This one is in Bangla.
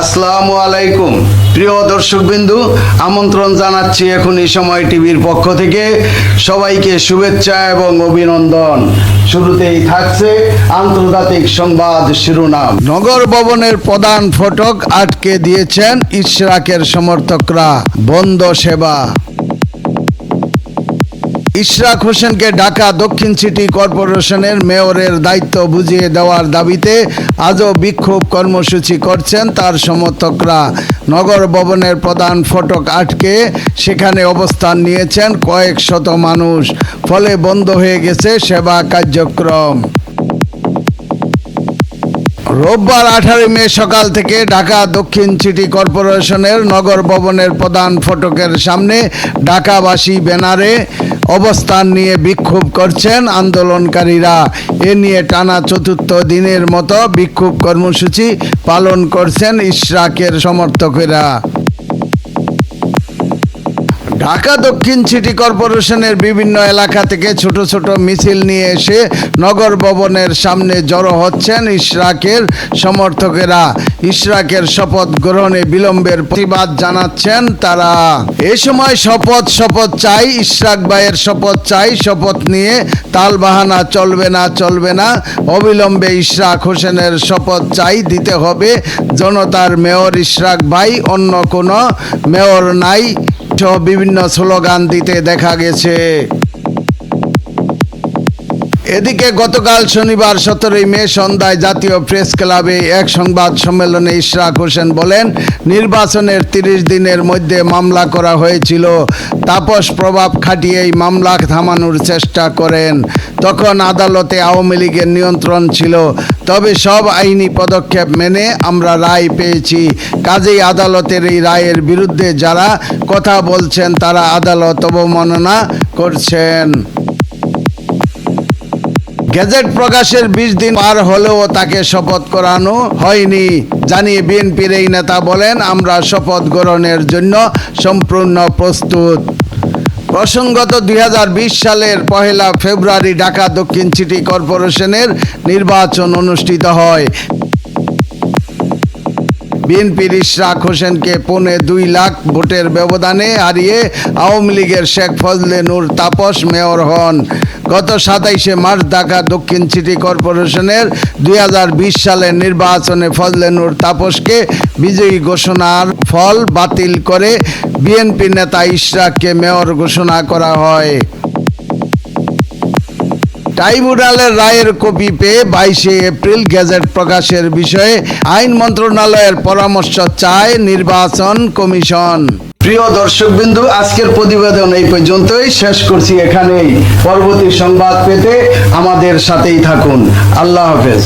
আসসালামু আলাইকুম। প্রিয় দর্শকবিন্দু, আমন্ত্রণ জানাচ্ছি এখন এই সময় টিভির পক্ষ থেকে। সবাইকে শুভেচ্ছা এবং অভিনন্দন। শুরুতেই থাকছে আন্তর্জাতিক সংবাদ শিরোনাম। নগর ভবনের প্রধান ফটক আটকে দিয়েছেন ইশরাকের সমর্থকরা। বন্ধ সেবা। ইশরাক হোসেনকে ঢাকা দক্ষিণ সিটি কর্পোরেশনের মেয়রের দায়িত্ব বুঝিয়ে দেওয়ার দাবিতে আজও বিক্ষোভ কর্মসূচি করছেন তার সমর্থকরা। নগর ভবনের প্রধান ফটক আটকে সেখানে অবস্থান নিয়েছেন কয়েক শত মানুষ, ফলে বন্ধ হয়ে গেছে সেবা কার্যক্রম। রোববার আঠারোই মে সকাল থেকে ঢাকা দক্ষিণ সিটি কর্পোরেশনের নগর ভবনের প্রধান ফটকের সামনে ঢাকাবাসী ব্যানারে অবস্থান নিয়ে বিক্ষোভ করছেন আন্দোলনকারীরা। এ নিয়ে টানা চতুর্থ দিনের মতো বিক্ষোভ কর্মসূচি পালন করছেন ইশরাকের সমর্থকেরা। ঢাকা দক্ষিণ সিটি কর্পোরেশনের বিভিন্ন এলাকা থেকে ছোট ছোট মিছিল নিয়ে এসে নগর ভবনের সামনে জড়ো হচ্ছেন ইশরাকের সমর্থকেরা। ইশরাকের শপথ গ্রহণে বিলম্বের প্রতিবাদ জানাচ্ছেন তারা। এ সময় শপথ শপথ চাই, ইশরাক ভাইয়ের শপথ চাই, শপথ নিয়ে তালবাহানা চলবে না চলবে না। অবিলম্বে ইশরাক হোসেনের শপথ চাই, দিতে হবে। জনতার মেয়র ইশরাক ভাই, অন্য কোনো মেয়র নাই। বিভিন্ন স্লোগান দিতে দেখা গেছে। এদিকে গতকাল শনিবার সতেরোই মে সন্ধ্যায় জাতীয় প্রেস ক্লাবে এক সংবাদ সম্মেলনে ইশরাক হোসেন বলেন, নির্বাচনের তিরিশ দিনের মধ্যে মামলা করা হয়েছিল। তাপস প্রভাব খাটিয়ে এই মামলা থামানোর চেষ্টা করেন। তখন আদালতে আওয়ামী লীগের নিয়ন্ত্রণ ছিল। তবে সব আইনি পদক্ষেপ মেনে আমরা রায় পেয়েছি। কাজেই আদালতের এই রায়ের বিরুদ্ধে যারা কথা বলছেন, তারা আদালত অবমাননা করছেন। গেজেট প্রকাশের বিশ দিন পার হলেও তাকে শপথ করানো হয়নি। জানিয়ে বিএনপির এই নেতা বলেন, আমরা শপথ গ্রহণের জন্য সম্পূর্ণ প্রস্তুত। প্রসঙ্গত, দুই হাজার বিশ সালের পহেলা ফেব্রুয়ারি ঢাকা দক্ষিণ সিটি কর্পোরেশনের নির্বাচন অনুষ্ঠিত হয়। বিএনপির ইশরাক হোসেনকে পৌনে দুই লাখ ভোটের ব্যবধানে হারিয়ে আওয়ামী লীগের শেখ ফজলে নূর তাপস মেয়র হন। গত সাতাইশে মার্চ ঢাকা দক্ষিণ সিটি কর্পোরেশনের দুই হাজার বিশ সালের নির্বাচনে ফজলে নূর তাপসকে বিজয়ী ঘোষণার ফল বাতিল করে বিএনপি নেতা ইশরাককে মেয়র ঘোষণা করা হয়। ট্রাইব্যুনালের রায়ের কপি পেয়ে বাইশে এপ্রিল গেজেট প্রকাশের বিষয়ে আইন মন্ত্রণালয়ের পরামর্শ চায় নির্বাচন কমিশন। প্রিয় দর্শক বিন্দু আজকের প্রতিবেদন এই পর্যন্তই। শেষ করছি এখানেই। পরবর্তী সংবাদ পেতে আমাদের সাথেই থাকুন। আল্লাহ হাফেজ।